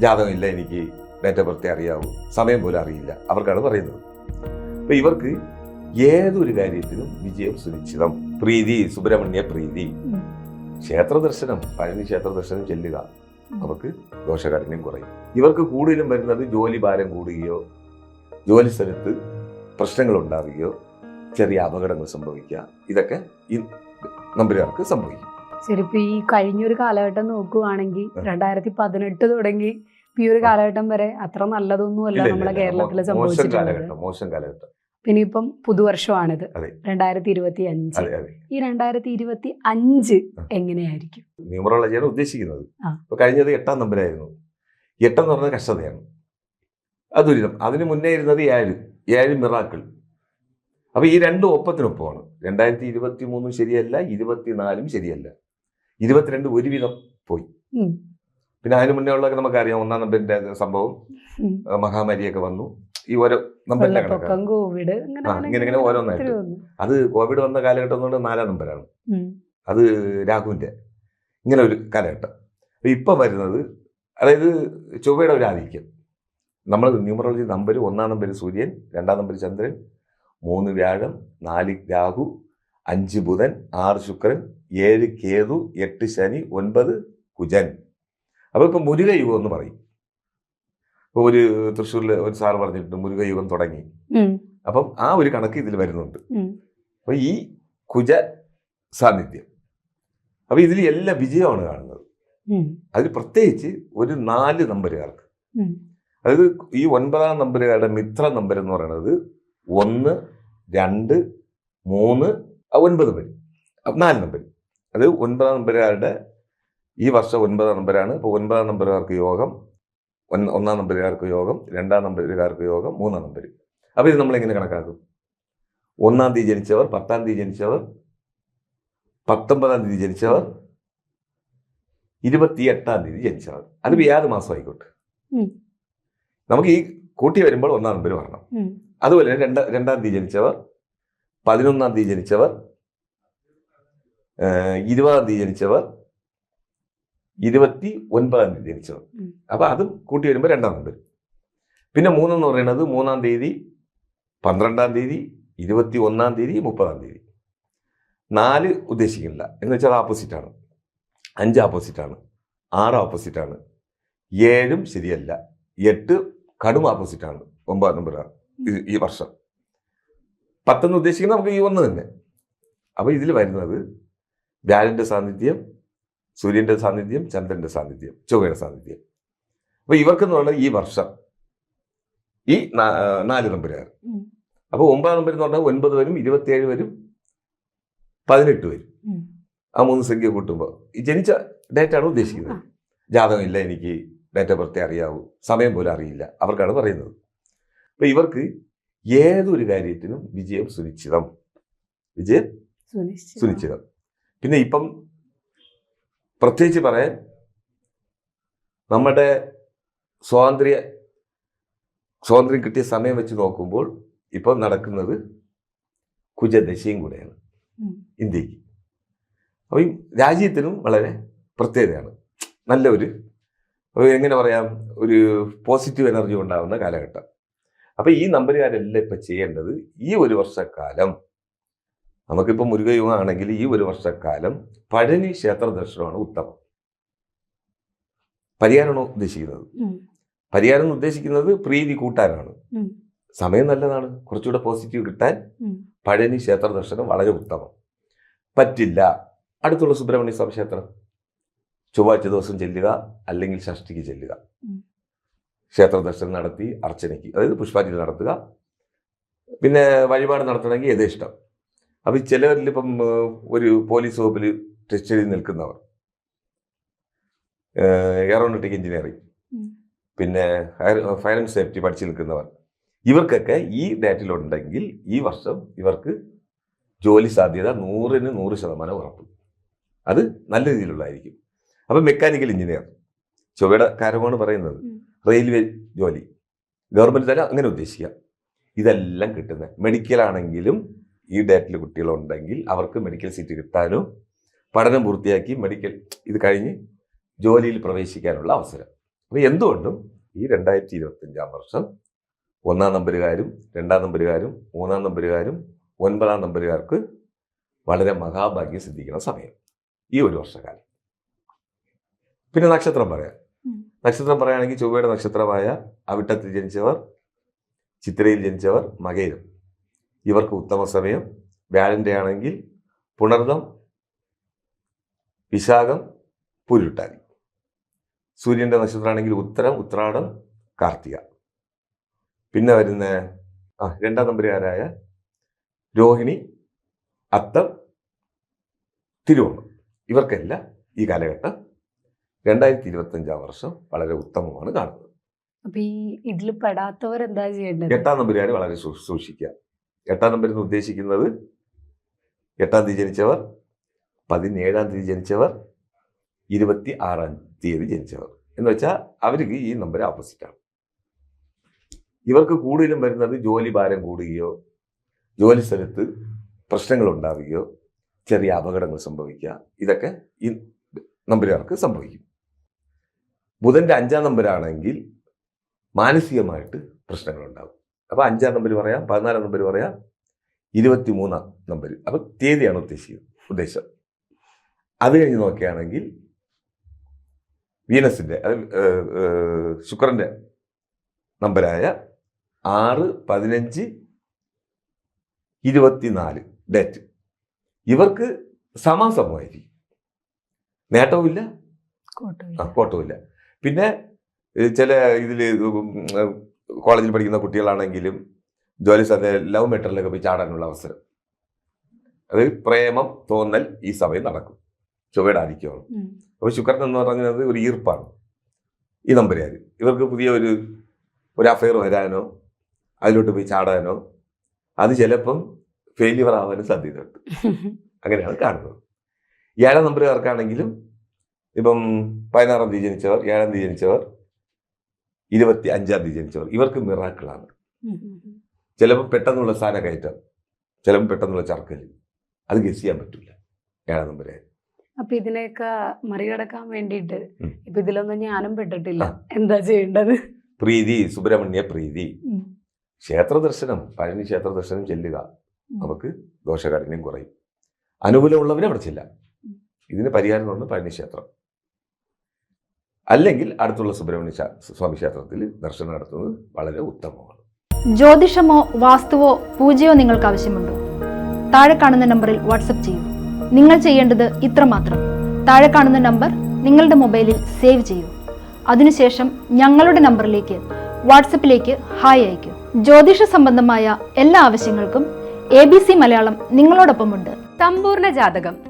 ജാതകം ഇല്ല എനിക്ക്. ഡേറ്റ് ഓഫ് ബർത്ത് അറിയാവൂ. സമയം പോലും അറിയില്ല. അവർക്കാണ് പറയുന്നത്. അപ്പം ഇവർക്ക് ഏതൊരു കാര്യത്തിനും വിജയം സുനിശ്ചിതം. പ്രീതി സുബ്രഹ്മണ്യ പ്രീതി. ക്ഷേത്ര ദർശനം പഴനി ക്ഷേത്ര ദർശനം ചെല്ലുക. അവർക്ക് ദോഷകാഠിന്യം കുറയും. ഇവർക്ക് കൂടുതലും വരുന്നത് ജോലി ഭാരം കൂടുകയോ ജോലി സ്ഥലത്ത് പ്രശ്നങ്ങൾ ഉണ്ടാവുകയോ ചെറിയ അപകടങ്ങൾ സംഭവിക്കുക. ഇതൊക്കെ ഈ നമ്പരുകാർക്ക് സംഭവിക്കും. ശരി ഇപ്പൊ ഈ കഴിഞ്ഞൊരു കാലഘട്ടം നോക്കുകയാണെങ്കിൽ രണ്ടായിരത്തി പതിനെട്ട് തുടങ്ങി ഈ ഒരു കാലഘട്ടം വരെ അത്ര നല്ലതൊന്നുമല്ല അല്ല നമ്മളെ കേരളത്തിൽ സംഭവിച്ചിട്ടുള്ളത്. ഇപ്പം പുതുവർഷമാണിത്. രണ്ടായിരത്തി ഇരുപത്തി അഞ്ച് ഈ രണ്ടായിരത്തി ഇരുപത്തി അഞ്ച്. എങ്ങനെയായിരിക്കും ന്യൂമറോളജിയാണ് ഉദ്ദേശിക്കുന്നത്. കഴിഞ്ഞത് എട്ടാം നമ്പരായിരുന്നു. എട്ടെന്ന് പറഞ്ഞ കഷ്ടതയാണ്. അത് ദുരിതം അതിന് മുന്നേ ഇരുന്നത് ഏഴ്. ഏഴ് മിറാക്കിൾ. അപ്പൊ ഈ രണ്ടും ഒപ്പത്തിനൊപ്പമാണ്. രണ്ടായിരത്തി ഇരുപത്തി മൂന്നും ശരിയല്ല ഇരുപത്തിനാലും ശരിയല്ല. ഇരുപത്തിരണ്ട് ഒരുവിധം പോയി. പിന്നെ അതിന് മുന്നേ ഉള്ളതൊക്കെ നമുക്കറിയാം. ഒന്നാം നമ്പറിന്റെ സംഭവം മഹാമാരിയൊക്കെ വന്നു. ഈ ഓരോ നമ്പറിന്റെ കോവിഡ് ഇങ്ങനെ ഇങ്ങനെ ഓരോന്നായിട്ട്. അത് കോവിഡ് വന്ന കാലഘട്ടം എന്ന് പറഞ്ഞാൽ നാലാം നമ്പരാണ്. അത് രാഹുവിന്റെ ഇങ്ങനെ ഒരു കാലഘട്ടം. ഇപ്പം ഇപ്പൊ വരുന്നത് അതായത് ചൊവ്വയുടെ ഒരു ആധിക്യം. നമ്മൾ ന്യൂമറോളജി നമ്പർ ഒന്നാം നമ്പർ സൂര്യൻ രണ്ടാം നമ്പർ ചന്ദ്രൻ മൂന്ന് വ്യാഴം നാല് രാഹു അഞ്ച് ബുധൻ ആറ് ശുക്രൻ ഏഴ് കേതു എട്ട് ശനി ഒൻപത് കുജൻ. അപ്പൊ ഇപ്പോൾ മുരുക യുഗം എന്ന് പറയും. ഇപ്പൊ ഒരു തൃശ്ശൂരിൽ ഒരു സാർ പറഞ്ഞിട്ടുണ്ട് മുരുക യുഗം തുടങ്ങി. അപ്പം ആ ഒരു കണക്ക് ഇതിൽ വരുന്നുണ്ട്. അപ്പോൾ അപ്പൊ ഈ കുജ സാന്നിധ്യം. അപ്പൊ ഇതിൽ എല്ലാ വിജയമാണ് കാണുന്നത്. അതിൽ പ്രത്യേകിച്ച് ഒരു നാല് നമ്പരുകാർക്ക്. അതായത് ഈ ഒൻപതാം നമ്പരുകാരുടെ മിത്ര നമ്പർ എന്ന് പറയുന്നത് ഒന്ന് രണ്ട് മൂന്ന് ഒൻപത് പേര് നാല് നമ്പർ അത് ഒൻപതാം നമ്പറുകാരുടെ ഈ വർഷം ഒൻപതാം നമ്പരാണ്. ഇപ്പോൾ ഒൻപതാം നമ്പറുകാർക്ക് യോഗം ഒന്ന് ഒന്നാം നമ്പരുകാർക്ക് യോഗം രണ്ടാം നമ്പരുകാർക്ക് യോഗം മൂന്നാം നമ്പർ അപ്പോൾ ഇത് നമ്മൾ എങ്ങനെ കണക്കാക്കും? ഒന്നാം തീയതി ജനിച്ചവർ പത്താം തീയതി ജനിച്ചവർ പത്തൊമ്പതാം തീയതി ജനിച്ചവർ ഇരുപത്തി എട്ടാം തീയതി ജനിച്ചവർ. അത് ഏത് മാസം ആയിക്കോട്ടെ. നമുക്ക് ഈ കൂട്ടി വരുമ്പോൾ ഒന്നാം നമ്പർ വരണം. അതുപോലെ തന്നെ രണ്ട രണ്ടാം തീയതി ജനിച്ചവർ പതിനൊന്നാം തീയതി ജനിച്ചവർ ഇരുപതാം തീയതി ജനിച്ചവർ ഇരുപത്തി ഒൻപതാം തീയതി ജനിച്ചവർ ഉം. അപ്പൊ അതും കൂട്ടി വരുമ്പോൾ രണ്ടാം നമ്പർ പിന്നെ മൂന്നെന്ന് പറയുന്നത് മൂന്നാം തീയതി പന്ത്രണ്ടാം തീയതി ഇരുപത്തി ഒന്നാം തീയതി മുപ്പതാം തീയതി. നാല് ഉദ്ദേശിക്കുന്നില്ല. എന്ന് വെച്ചാൽ ഓപ്പോസിറ്റ് ആണ്. അഞ്ച് ഓപ്പോസിറ്റ് ആണ്. ആറ് ഓപ്പോസിറ്റ് ആണ്. ഏഴും ശരിയല്ല. എട്ട് കടും ഓപ്പോസിറ്റ് ആണ്. ഒമ്പതാം നമ്പറാണ് ഈ- വർഷം. പത്തെന്ന് ഉദ്ദേശിക്കുന്നത് നമുക്ക് ഈ ഒന്ന് തന്നെ. അപ്പോൾ ഇതിൽ വരുന്നത് വ്യാഴന്റെ സാന്നിധ്യം സൂര്യന്റെ സാന്നിധ്യം ചന്ദ്രന്റെ സാന്നിധ്യം ചൊവ്വയുടെ സാന്നിധ്യം. അപ്പോൾ ഇവർക്കെന്ന് പറഞ്ഞാൽ ഈ വർഷം ഈ നാല് നമ്പരുകാർ. അപ്പോൾ അപ്പൊ ഒമ്പതാം നമ്പർ എന്ന് പറഞ്ഞാൽ ഒൻപത് വരും ഇരുപത്തിയേഴ് വരും പതിനെട്ട് വരും. ആ മൂന്ന് സംഖ്യ കൂട്ടുമ്പോൾ ഈ ജനിച്ച ഡേറ്റ ആണ് ഉദ്ദേശിക്കുന്നത്. ജാതകമില്ല എനിക്ക് ഡേറ്റ് ഓഫ് ബർത്ത് അറിയാവൂ. സമയം പോലും അറിയില്ല. അവർക്കാണ് പറയുന്നത്. അപ്പൊ ഇവർക്ക് ഏതൊരു കാര്യത്തിനും വിജയം സുനിശ്ചിതം. വിജയം. സുനിശ്ചിതം. പിന്നെ ഇപ്പം പ്രത്യേകിച്ച് പറയാൻ നമ്മുടെ സ്വാതന്ത്ര്യ സ്വാതന്ത്ര്യം കിട്ടിയ സമയം വെച്ച് നോക്കുമ്പോൾ ഇപ്പം നടക്കുന്നത് കുജദശയും കൂടെയാണ്. ഇന്ത്യയ്ക്ക്. അപ്പം ഈ രാജ്യത്തിനും വളരെ പ്രത്യേകതയാണ്. നല്ല ഒരു എങ്ങനെ പറയാം ഒരു പോസിറ്റീവ് എനർജി ഉണ്ടാകുന്ന കാലഘട്ടം. അപ്പം ഈ നമ്പരുകാരെല്ലാം ഇപ്പം ചെയ്യേണ്ടത് ഈ ഒരു വർഷക്കാലം നമുക്കിപ്പോൾ മുരുകയുഗമാണെങ്കിൽ ഈ ഒരു വർഷക്കാലം പഴനി ക്ഷേത്ര ദർശനമാണ് ഉത്തമം. പരിഹാരമാണ് ഉദ്ദേശിക്കുന്നത്. പരിഹാരം എന്ന് ഉദ്ദേശിക്കുന്നത് പ്രീതി കൂട്ടാനാണ്. സമയം നല്ലതാണ്. കുറച്ചുകൂടെ പോസിറ്റീവ് കിട്ടാൻ. പഴനി ക്ഷേത്ര ദർശനം വളരെ ഉത്തമം. പറ്റില്ല. അടുത്തുള്ള സുബ്രഹ്മണ്യ സ്വാമി ക്ഷേത്രം. ചൊവ്വാഴ്ച ദിവസം ചെല്ലുക അല്ലെങ്കിൽ ഷഷ്ടിക്ക് ചെല്ലുക. ക്ഷേത്ര ദർശനം നടത്തി അർച്ചനയ്ക്ക് അതായത് പുഷ്പാഞ്ജലി നടത്തുക. പിന്നെ വഴിപാട് നടത്തണമെങ്കിൽ യഥേഷ്ടം. അപ്പൊ ചിലവരിൽ ഇപ്പം ഒരു പോലീസ് വകുപ്പിൽ ടെസ്റ്റ് എഴുതി നിൽക്കുന്നവർ. Aeronautic engineering. പിന്നെ ഫയർ ആൻഡ് സേഫ്റ്റി പഠിച്ചു നിൽക്കുന്നവർ. ഇവർക്കൊക്കെ ഈ ഡേറ്റിലുണ്ടെങ്കിൽ ഈ വർഷം ഇവർക്ക് ജോലി സാധ്യത നൂറിന് നൂറ് ശതമാനം ഉറപ്പ്. അത് നല്ല രീതിയിലുള്ളതായിരിക്കും. അപ്പം മെക്കാനിക്കൽ എഞ്ചിനീയർ. ചൊവ്വയുടെ കാര്യമാണ് പറയുന്നത്. റെയിൽവേ ജോലി. ഗവൺമെന്റ് തന്നെ അങ്ങനെ ഉദ്ദേശിക്കാം ഇതെല്ലാം കിട്ടുന്നത്. മെഡിക്കൽ ആണെങ്കിലും ഈ ഡേറ്റിൽ കുട്ടികളുണ്ടെങ്കിൽ അവർക്ക് മെഡിക്കൽ സീറ്റ് കിട്ടാനും പഠനം പൂർത്തിയാക്കി മെഡിക്കൽ ഇത് കഴിഞ്ഞ് ജോലിയിൽ പ്രവേശിക്കാനുള്ള അവസരം. അപ്പോൾ എന്തുകൊണ്ടും ഈ രണ്ടായിരത്തി ഇരുപത്തഞ്ചാം വർഷം ഒന്നാം നമ്പരുകാരും രണ്ടാം നമ്പരുകാരും മൂന്നാം നമ്പരുകാരും ഒൻപതാം നമ്പരുകാർക്ക് വളരെ മഹാഭാഗ്യം സിദ്ധിക്കുന്ന സമയം. ഈ ഒരു വർഷക്കാലം. പിന്നെ നക്ഷത്രം പറയാം. നക്ഷത്രം പറയുകയാണെങ്കിൽ ചൊവ്വയുടെ നക്ഷത്രമായ അവിട്ടത്തിൽ ജനിച്ചവർ ചിത്രയിൽ ജനിച്ചവർ മകയിലും. ഇവർക്ക് ഉത്തമ സമയം. വ്യാഴന്റെ ആണെങ്കിൽ പുണർദം വിശാഖം പുരുട്ടാതി സൂര്യന്റെ നക്ഷത്രമാണെങ്കിൽ ഉത്തരം ഉത്രാടം കാർത്തിക. പിന്നെ വരുന്ന ആ രണ്ടാം നമ്പരുകാരായ രോഹിണി അത്തം തിരുവോണം ഇവർക്കെല്ലാം ഈ കാലഘട്ടം രണ്ടായിരത്തി ഇരുപത്തഞ്ചാം വർഷം വളരെ ഉത്തമമാണ് കാണുന്നത്. അപ്പൊ ഈ ഇതിൽ പെടാത്തവർ എന്താ ചെയ്യേണ്ടത്? എട്ടാം നമ്പരുകാർ വളരെ സൂക്ഷിക്കുക എട്ടാം നമ്പർ എന്ന് ഉദ്ദേശിക്കുന്നത് എട്ടാം തീയതി ജനിച്ചവർ പതിനേഴാം തീയതി ജനിച്ചവർ ഇരുപത്തി ആറാം തീയതി ജനിച്ചവർ. എന്ന് വെച്ചാൽ അവർക്ക് ഈ നമ്പർ ഓപ്പോസിറ്റാണ് ഇവർക്ക് കൂടുതലും വരുന്നത് ജോലി ഭാരം കൂടുകയോ ജോലി സ്ഥലത്ത് പ്രശ്നങ്ങൾ ഉണ്ടാവുകയോ ചെറിയ അപകടങ്ങൾ സംഭവിക്കുക ഇതൊക്കെ ഈ നമ്പരുകാർക്ക് സംഭവിക്കും. ബുധന്റെ അഞ്ചാം നമ്പരാണെങ്കിൽ മാനസികമായിട്ട് പ്രശ്നങ്ങൾ ഉണ്ടാകും അപ്പോൾ അഞ്ചാം നമ്പർ പറയാം പതിനാലാം നമ്പർ പറയാം ഇരുപത്തി മൂന്നാം നമ്പർ അപ്പോൾ തീയതിയാണ് ഉദ്ദേശിക്കുന്നത് ഉദ്ദേശം. അത് കഴിഞ്ഞ് നോക്കുകയാണെങ്കിൽ വീനസിന്റെ അത് ശുക്രന്റെ നമ്പരായ ആറ് പതിനഞ്ച് ഇരുപത്തിനാല് ഡേറ്റ്. ഇവർക്ക് സമാസമമായിരിക്കും നേട്ടവുമില്ല. കോട്ടവുമില്ല. പിന്നെ ചില ഇതിൽ കോളേജിൽ പഠിക്കുന്ന കുട്ടികളാണെങ്കിലും ജോലി സാധ്യത ലവ് മെറ്ററിലൊക്കെ പോയി ചാടാനുള്ള അവസരം. അത് പ്രേമം തോന്നൽ ഈ സമയം നടക്കും. ചൊവ്വയുടെ ആധിക്യമാണ് അപ്പോൾ ശുക്രൻ എന്ന് പറഞ്ഞത് ഒരു ഈർപ്പാണ്. ഈ നമ്പരുകാർ ഇവർക്ക് പുതിയ ഒരു ഒരു അഫയർ വരാനോ അതിലോട്ട് പോയി ചാടാനോ അത് ചിലപ്പം ഫെയിലിയർ ആവാനും സാധ്യതയുണ്ട്. അങ്ങനെയാണ് കാണുന്നത്. ഏഴാം നമ്പറുകാർക്കാണെങ്കിലും ഇപ്പം പതിനാറാം തീയതി ജനിച്ചവർ ഏഴാം തീയതി ജനിച്ചവർ ഇരുപത്തി അഞ്ചാം തീയതി ജനിച്ചവർ. ഇവർക്ക് മിറാക്കിളാണ്. ചിലപ്പോൾ പെട്ടെന്നുള്ള സ്ഥാനക്കയറ്റം ചിലപ്പോൾ പെട്ടെന്നുള്ള ചർക്കൽ അത് ഗസ് ചെയ്യാൻ പറ്റില്ല ഏഴാം നമ്പരെ അപ്പൊ ഇതിനെയൊക്കെ മറികടക്കാൻ വേണ്ടിയിട്ട്. ഇപ്പൊ ഇതിലൊന്നും ഞാനും പെട്ടിട്ടില്ല. എന്താ ചെയ്യേണ്ടത്? പ്രീതി സുബ്രഹ്മണ്യ പ്രീതി. ക്ഷേത്ര ദർശനം പഴനി ക്ഷേത്ര ദർശനം ചെല്ലുക. നമുക്ക് ദോഷകാഠിന്യം കുറയും. അനുകൂലമുള്ളവരെ അവിടെ ചെല്ലാം. ഇതിന് പരിഹാരം എന്ന് പറഞ്ഞാൽ പഴനി ക്ഷേത്രം. അല്ലെങ്കിൽ അടുത്തുള്ള സുബ്രഹ്മണ്യ സ്വാമി ക്ഷേത്രത്തിൽ ദർശനം നടത്തുന്നത് വളരെ ഉത്തമമാണ്. ജ്യോതിഷമോ വാസ്തുവോ പൂജയോ നിങ്ങൾക്ക് ആവശ്യമുണ്ടോ? താഴെ കാണുന്ന നമ്പറിൽ വാട്സപ്പ് ചെയ്യൂ. നിങ്ങൾ ചെയ്യേണ്ടത് ഇത്രമാത്രം താഴെ കാണുന്ന നമ്പർ നിങ്ങളുടെ മൊബൈലിൽ സേവ് ചെയ്യൂ. അതിനുശേഷം ഞങ്ങളുടെ നമ്പറിലേക്ക് വാട്സപ്പിലേക്ക് ഹായ് അയക്കൂ ജ്യോതിഷ സംബന്ധമായ എല്ലാ ആവശ്യങ്ങൾക്കും എ ബി സി മലയാളം നിങ്ങളോടൊപ്പമുണ്ട്. സമ്പൂർണ ജാതകം.